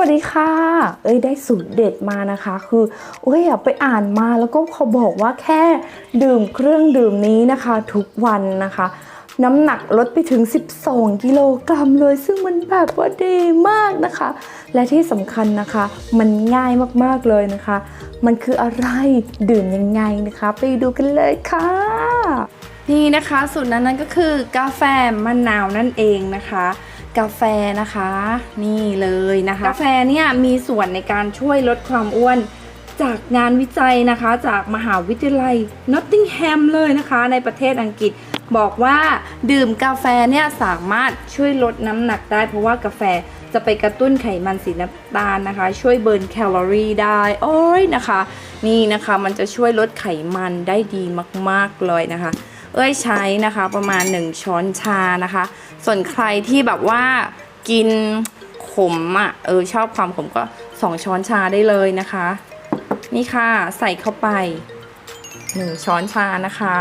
วัสดีค่ะ เอ้ยได้สูตรเด็ดมานะคะ คือเอ้ยอไปอ่านมาแล้วก็เขาบอกว่าแค่ดื่มเครื่องดื่มนี้นะคะ ทุกวันนะคะ น้ำหนักลดไปถึง 12 กิโลกรัมเลย ซึ่งมันแบบว่าดีมากนะคะ และที่สำคัญนะคะ มันง่ายมากๆเลยนะคะ มันคืออะไรดื่มยังไงนะคะ ไปดูกันเลยค่ะ นี่นะคะสูตรนั้นนั่นก็คือกาแฟมะนาวนั่นเองนะคะ กาแฟนะคะ นี่เลยนะคะ กาแฟเนี่ยมีส่วนในการช่วยลดความอ้วน จากงานวิจัยนะคะ จากมหาวิทยาลัยนอตติงแฮมเลยนะคะ ในประเทศอังกฤษบอกว่าดื่มกาแฟเนี่ยสามารถช่วยลดน้ำหนักได้ เพราะว่ากาแฟจะไปกระตุ้นไขมันสีน้ำตาลนะคะ ช่วยเบิร์นแคลอรี่ได้โอ้ยนะคะ นี่นะคะมันจะช่วยลดไขมันได้ดีมาก ๆ เลยนะคะ เอ้ยใช้นะคะประมาณ 1 ช้อนชานะคะ ส่วนใครที่แบบว่ากินขมอะเออชอบความขมก็ 2 ช้อนชาได้เลยนะคะ นี่ค่ะใส่เข้าไป 1 ช้อนชานะคะ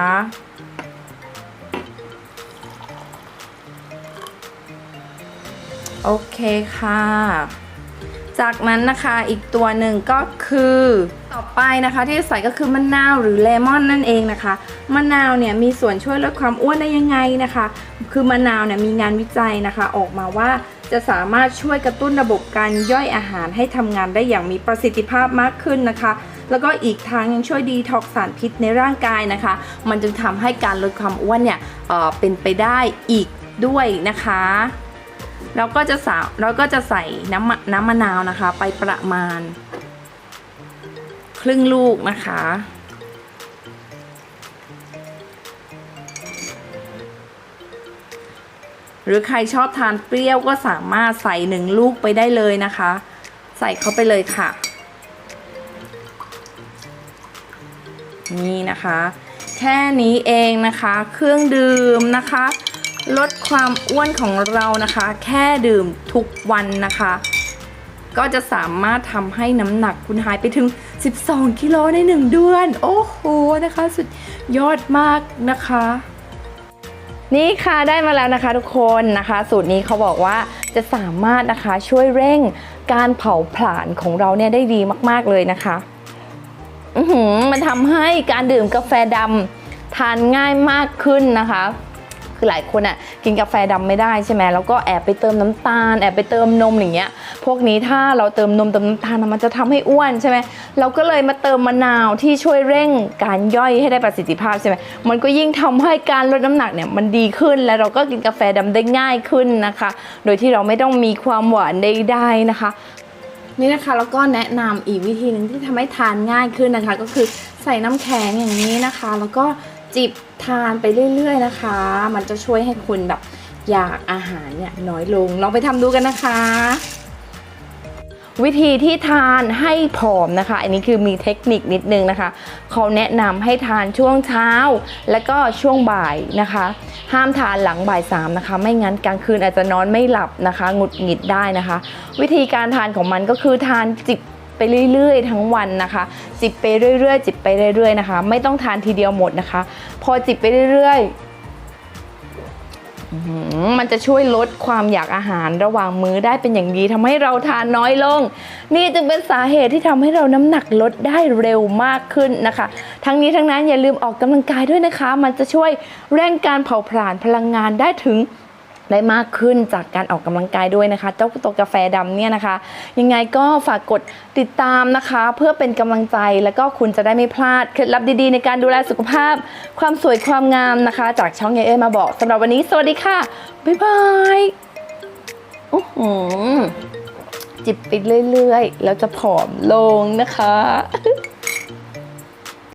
โอเคค่ะ จากนั้นนะคะอีกตัวหนึ่งก็คือต่อไปนะคะที่จะใส่ก็คือมะนาวหรือเลมอนนั่นเองนะคะมะนาวเนี่ยมีส่วนช่วยลดความอ้วนได้ยังไงนะคะ คือมะนาวเนี่ยมีงานวิจัยนะคะ ออกมาว่าจะสามารถช่วยกระตุ้นระบบการย่อยอาหารให้ทำงานได้อย่างมีประสิทธิภาพมากขึ้นนะคะ แล้วก็อีกทางยังช่วยดีท็อกสารพิษในร่างกายนะคะ มันจึงทำให้การลดความอ้วนเนี่ยเออเป็นไปได้อีกด้วยนะคะ เราก็จะสาเราก็จะใส่น้ำมะน้ำมะนาวนะคะ ไปประมาณ ครึ่งลูกนะคะ หรือใครชอบทานเปรี้ยวก็สามารถใส่หนึ่งลูกไปได้เลยนะคะ ใส่เข้าไปเลยค่ะ นี่นะคะ แค่นี้เองนะคะ เครื่องดื่มนะคะ ลดความอ้วนของเรานะคะ แค่ดื่มทุกวันนะคะ ก็จะสามารถทำให้น้ำหนักคุณหายไปถึง 12 กิโลใน 1 เดือน โอ้โหนะคะ สุดยอดมากนะคะ นี่ค่ะได้มาแล้วนะคะทุกคนนะคะ สูตรนี้เขาบอกว่าจะสามารถนะคะช่วยเร่งการเผาผลาญของเราเนี่ยได้ดีมาก ๆเลยนะคะอือหือมันทำให้การดื่มกาแฟดำทานง่ายมากขึ้นนะคะ คือหลายคนอะกินกาแฟดำไม่ได้ใช่ไหมแล้วก็แอบไปเติมน้ำตาลแอบไปเติมนมอย่างเงี้ยพวกนี้ถ้าเราเติมนมเติมน้ำตาลมันจะทำให้อ้วนใช่ไหมเราก็เลยมาเติมมะนาวที่ช่วยเร่งการย่อยให้ได้ประสิทธิภาพใช่ไหมมันก็ยิ่งทำให้การลดน้ำหนักเนี่ยมันดีขึ้นและเราก็กินกาแฟดำได้ง่ายขึ้นนะคะ โดยที่เราไม่ต้องมีความหวานใดๆนะคะนี่นะคะแล้วก็แนะนำอีกวิธีหนึ่งที่ทำให้ทานง่ายขึ้นนะคะ ก็คือใส่น้ำแข็งอย่างนี้นะคะ แล้วก็ จิบทานไปเรื่อย ๆ นะคะ มันจะช่วยให้คุณแบบอยากอาหารเนี่ยน้อยลง ลองไปทำดูกันนะคะ วิธีที่ทานให้ผอมนะคะ อันนี้คือมีเทคนิคนิดนึงนะคะเขาแนะนำให้ทานช่วงเช้า และก็ช่วงบ่ายนะคะ ห้ามทานหลังบ่ายสามนะคะ ไม่งั้นกลางคืนอาจจะนอนไม่หลับนะคะหงุดหงิดได้นะคะ วิธีการทานของมันก็คือทานจิบ ไปเรื่อยๆ ทั้งวันนะคะ จิบไปเรื่อยๆ จิบไปเรื่อยๆนะคะ ไม่ต้องทานทีเดียวหมดนะคะ พอจิบไปเรื่อยๆมันจะช่วยลดความอยากอาหารระหว่างมื้อได้เป็นอย่างดีทำให้เราทานน้อยลง นี่จึงเป็นสาเหตุที่ทำให้เราน้ำหนักลดได้เร็วมากขึ้นนะคะ ทั้งนี้ทั้งนั้นอย่าลืมออกกำลังกายด้วยนะคะ มันจะช่วยเร่งการเผาผลาญพลังงานได้ถึง ได้มากขึ้นจากการออกกำลังกายด้วยนะคะ เจ้าตัวกาแฟดำเนี่ยนะคะ ยังไงก็ฝากกดติดตามนะคะ เพื่อเป็นกำลังใจแล้วก็คุณจะได้ไม่พลาดเคล็ดลับดีๆ ในการดูแลสุขภาพ ความสวยความงามนะคะ จากช่องยายเอ้มาบอกสำหรับวันนี้สวัสดีค่ะบ๊ายบายโอ้โหจิบไปเรื่อยๆ แล้วจะผอมลงนะคะ